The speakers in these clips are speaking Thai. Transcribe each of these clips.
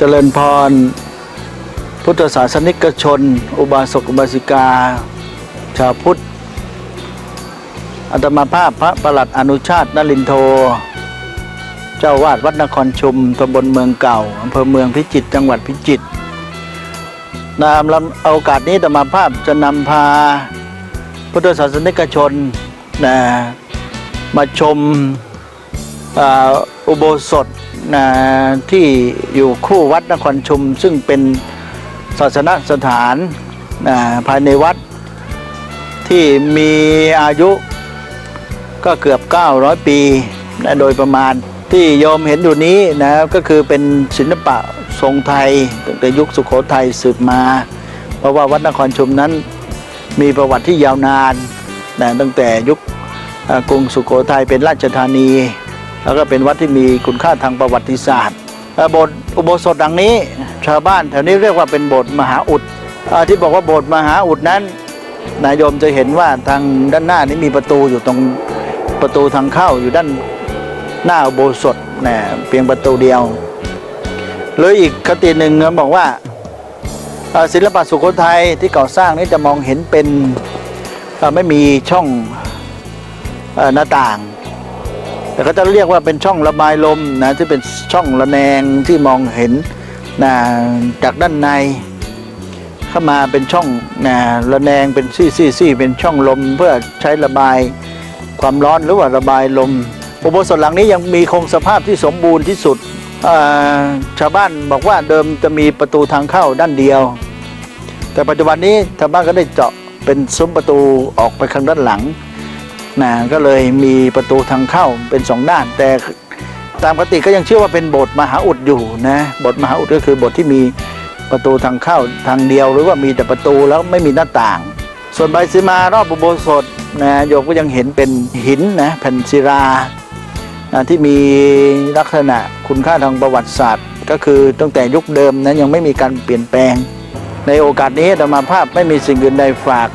เจริญพร พุทธศาสนิกชน อุบาสกอุบาสิกา ชาวพุทธอาตมาภาพพระประหลัดอนุชาตินลินโท เจ้าวาดวัดนครชุมตำบลเมืองเก่าอำเภอเมืองพิจิตรจังหวัดพิจิตรนามลำโอกาสนี้อาตมาภาพจะนำพา พุทธศาสนิกชนนะมาชม อุโบสถที่อยู่คู่วัดนครชุม ซึ่งเป็นศาสนสถานภายในวัดที่มีอายุก็เกือบ 900 ปีนะโดยประมาณที่โยมเห็นอยู่นี้นะก็คือเป็นศิลปะทรงไทยตั้งแต่ยุคสุโขทัยสืบมา เพราะว่าวัดนครชุมนั้นมีประวัติที่ยาวนานนะตั้งแต่ยุคกรุงสุโขทัยเป็นราชธานี แล้วก็เป็นวัดที่มีคุณค่าทางประวัติศาสตร์โบสถ์อุโบสถดังนี้ ชาวบ้านแถวนี้เรียกว่าเป็นโบสถ์มหาอุดที่บอกว่าโบสถ์มหาอุดนั้น นายโยมจะเห็นว่าทางด้านหน้านี้มีประตูอยู่ตรงประตูทางเข้าอยู่ด้านหน้าอุโบสถนะเพียงประตูเดียวหรืออีกคติหนึ่งบอกว่าศิลปะสุโขทัยที่ก่อสร้างนี้จะมองเห็นเป็นไม่มีช่องหน้าต่าง แต่ก็จะเรียกว่าเป็นช่องระบายลมนะที่เป็นช่องระแนงที่มองเห็นนะจากด้านใน เข้ามาเป็นช่องนะระแนงเป็นซี่ซี่ซี่เป็นช่องลมเพื่อใช้ระบายความร้อนหรือว่าระบายลมอุโบสถหลังนี้ยังมีคงสภาพที่สมบูรณ์ที่สุดชาวบ้านบอกว่าเดิมจะมีประตูทางเข้าด้านเดียว แต่ปัจจุบันนี้ชาวบ้านก็ได้เจาะเป็นซุ้มประตูออกไปข้างด้านหลัง นะก็เลยมีประตูทางเข้าเป็นสองด้าน แต่ตามปกติก็ยังเชื่อว่าเป็นโบสถ์มหาอุดอยู่นะโบสถ์มหาอุดก็คือโบสถ์ที่มีประตูทางเข้าทางเดียวหรือว่ามีแต่ประตูแล้วไม่มีหน้าต่าง ส่วนใบสีมารอบอุโบสถนะโยมก็ยังเห็นเป็นหินนะแผ่นศิลานะที่มีลักษณะคุณค่าทางประวัติศาสตร์ ก็คือตั้งแต่ยุคเดิมนั้นยังไม่มีการเปลี่ยนแปลง ในโอกาสนี้ธรรมาภาพไม่มีสิ่งอื่นใดฝาก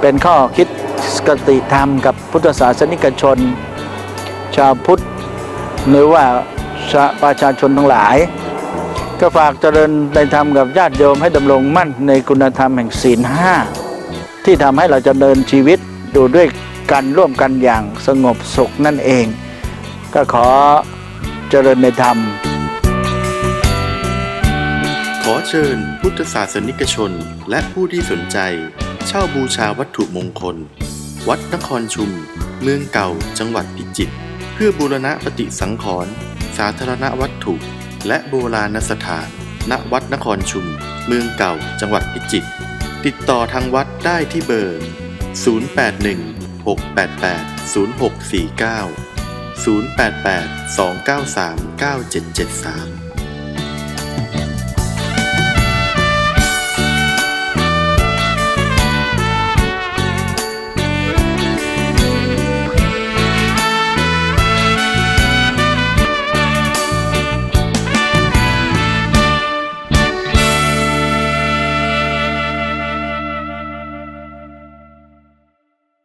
เป็นข้อคิด กติธรรมกับพุทธศาสนิกชน ชาวพุทธหรือว่าประชาชนทั้งหลาย ก็ฝากเจริญในธรรมกับญาติโยมให้ดำรงมั่นในคุณธรรมแห่งศีลห้าที่ทำให้เราจะเดินชีวิตอยู่ด้วยกันร่วมกันอย่างสงบสุขนั่นเอง ก็ขอเจริญในธรรม ขอเชิญพุทธศาสนิกชน และผู้ที่สนใจ เช่าบูชาวัตถุมงคล วัดนครชุม เมืองเก่า จังหวัดพิจิตร เพื่อบูรณะปฏิสังขรณ์สาธารณวัตถุ และโบราณสถาน ณ วัดนครชุม เมืองเก่า จังหวัดพิจิตร ติดต่อทางวัดได้ที่เบอร์ 081 688 0649 088 293 9773